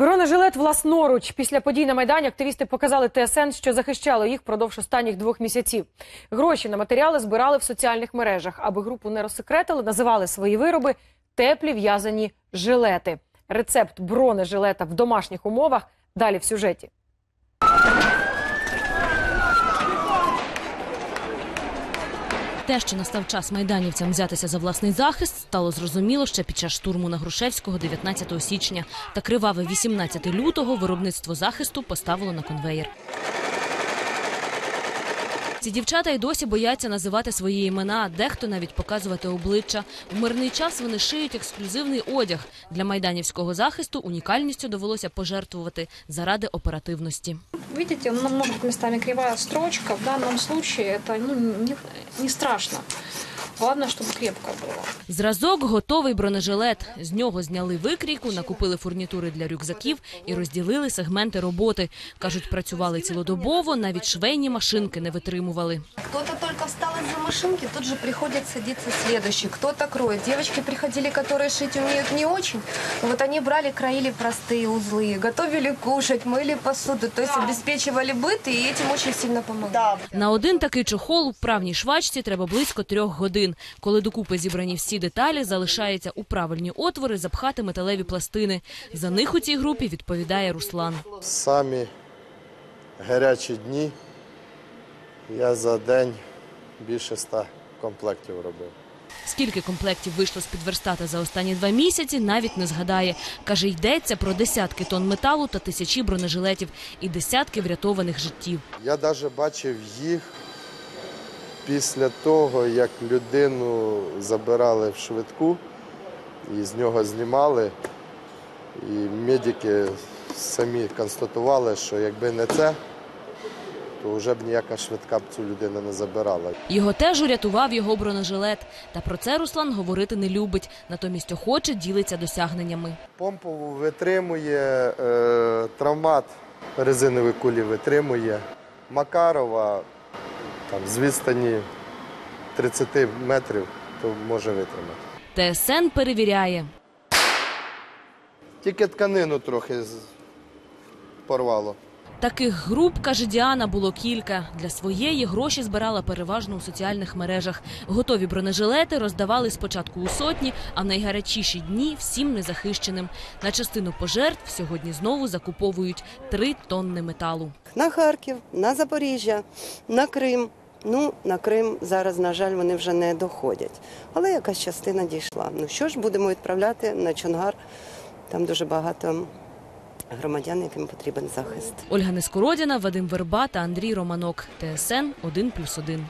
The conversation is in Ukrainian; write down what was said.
Бронежилет власноруч. Після подій на Майдані активісти показали ТСН, що захищало їх впродовж останніх двох місяців. Гроші на матеріали збирали в соціальних мережах. Аби групу не розсекретили, називали свої вироби теплі в'язані жилети. Рецепт бронежилета в домашніх умовах далі в сюжеті. Те, що настав час майданівцям взятися за власний захист, стало зрозуміло ще під час штурму на Грушевського 19 січня. Та криваве 18 лютого виробництво захисту поставило на конвеєр. Ці дівчата й досі бояться називати свої імена, дехто навіть показувати обличчя. В мирний час вони шиють ексклюзивний одяг. Для майданівського захисту унікальністю довелося пожертвувати заради оперативності. Видите, может містами кривая строчка. В данном случае это ну, не, не страшно. Главное, чтобы крепко было. Зразок готовий бронежилет. З нього зняли викрійку, накупили фурнітури для рюкзаків і розділили сегменти роботи. Кажуть, працювали цілодобово, навіть швейні машинки не витримували. Кто-то только встал из-за машинки, тут же приходит садиться следующий. Кто-то кроет. Девочки приходили, которые шить умеют не очень. Вот они брали, краили простые узлы, готовили кушать, мыли посуду. То есть обеспечивали быт и этим очень сильно помогали. На один такий чохол у правній швачці треба близько трьох годин. Коли докупи зібрані всі деталі, залишається у правильні отвори запхати металеві пластини. За них у цій групі відповідає Руслан. Самі гарячі дні я за день більше ста комплектів робив. Скільки комплектів вийшло з під верстата за останні два місяці, навіть не згадає. Каже, йдеться про десятки тонн металу та тисячі бронежилетів і десятки врятованих життів. Я навіть бачив їх після того, як людину забирали в швидку і з нього знімали. І медики самі констатували, що якби не це, то вже б ніяка швидка б цю людину не забирала. Його теж урятував його бронежилет. Та про це Руслан говорити не любить. Натомість охоче ділиться досягненнями. Помпову витримує, е, травмат резинові кулі витримує. Макарова там, з відстані 30 метрів то може витримати. ТСН перевіряє. Тільки тканину трохи з- порвало. Таких груп, каже Діана, було кілька. Для своєї гроші збирала переважно у соціальних мережах. Готові бронежилети роздавали спочатку у сотні, а в найгарячіші дні всім незахищеним. На частину пожертв сьогодні знову закуповують три тонни металу. на Харків, на Запоріжжя, на Крим. Ну, на Крим зараз, на жаль, вони вже не доходять. Але якась частина дійшла. Ну що ж, будемо відправляти на Чонгар. Там дуже багато громадян, яким потрібен захист. Ольга Нескородіна, Вадим Верба та Андрій Романок. ТСН 1+,1.